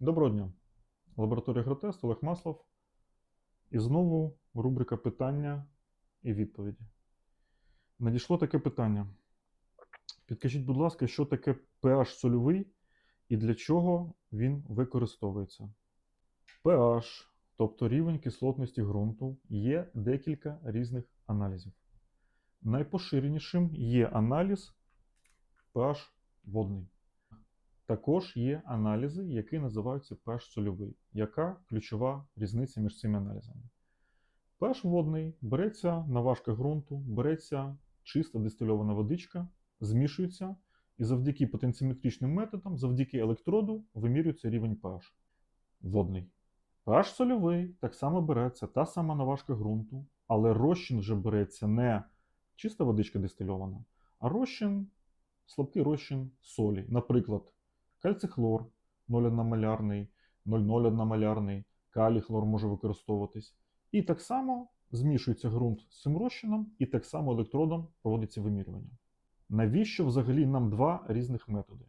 Доброго дня. Лабораторія Гротест, Олег Маслов. І знову рубрика питання і відповіді. Надійшло таке питання. Підкажіть, будь ласка, що таке pH сольовий і для чого він використовується? pH, тобто рівень кислотності ґрунту, є декілька різних аналізів. Найпоширенішим є аналіз pH водний. Також є аналізи, які називаються pH сольовий. Яка ключова різниця між цими аналізами? pH водний береться на важках ґрунту, береться чиста дистильована водичка, змішується, і завдяки потенціметричним методам, завдяки електроду, вимірюється рівень pH. Водний. pH сольовий так само береться та сама наважка ґрунту, але розчин вже береться не чиста водичка дистильована, а розчин, слабкий розчин солі. Наприклад, кальцихлор 0,1 малярний, 0,01 малярний, калій хлор може використовуватись. І так само змішується ґрунт з цим розчином, і так само електродом проводиться вимірювання. Навіщо взагалі нам два різних методи?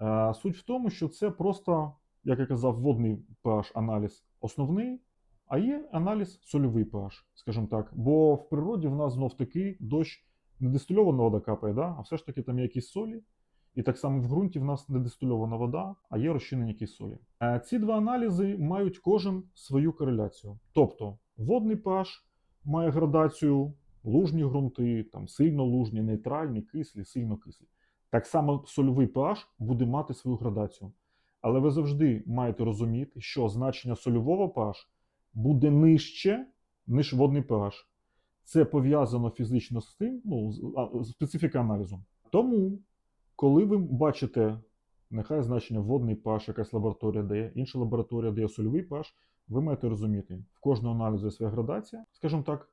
Е, Суть в тому, що це просто, як я казав, водний pH аналіз основний, а є аналіз сольовий pH, скажімо так. Бо в природі в нас знов таки дощ не дистильована вода капає, да? а все ж таки там є якісь солі. І так само в ґрунті в нас не дистильована вода, а є розчинені солі. Е, Ці два аналізи мають кожен свою кореляцію. Тобто водний pH має градацію лужні ґрунти, там сильно лужні, нейтральні, кислі, сильно кислі. Так само сольовий pH буде мати свою градацію. Але ви завжди маєте розуміти, що значення сольового pH буде нижче, ніж водний pH. Це пов'язано фізично з тим, ну, специфіка аналізу. Тому, коли ви бачите, нехай значення водний pH, якась лабораторія дає, інша лабораторія дає сольовий pH, ви маєте розуміти, в кожного аналізу є своя градація. Скажімо так,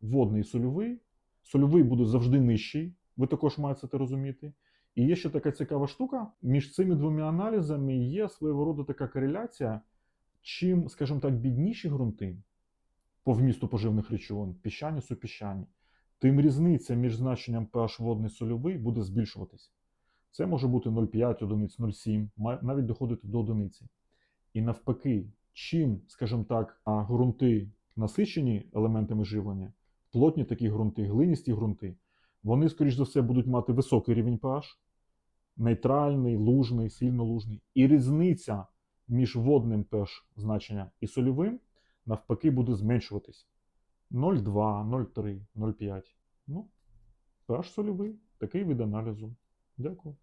водний і сольовий. Сольовий буде завжди нижчий, ви також маєте це розуміти. І є ще така цікава штука. Між цими двома аналізами є свого роду така кореляція. Чим, скажімо так, бідніші ґрунти по вмісту поживних речовин, піщані, супіщані, тим різниця між значенням pH водний сольовий буде збільшуватись. Це може бути 0,5 одиниць, 0,7, має навіть доходити до одиниці. І навпаки, чим, скажімо так, ґрунти насичені елементами живлення, плотні такі ґрунти, глиністі ґрунти, вони, скоріш за все, будуть мати високий рівень pH, нейтральний, лужний, сильно лужний. І різниця між водним pH значення і сольовим навпаки буде зменшуватись. 0,2, 0,3, 0,5. Ну, pH сольовий, такий вид аналізу. Дякую.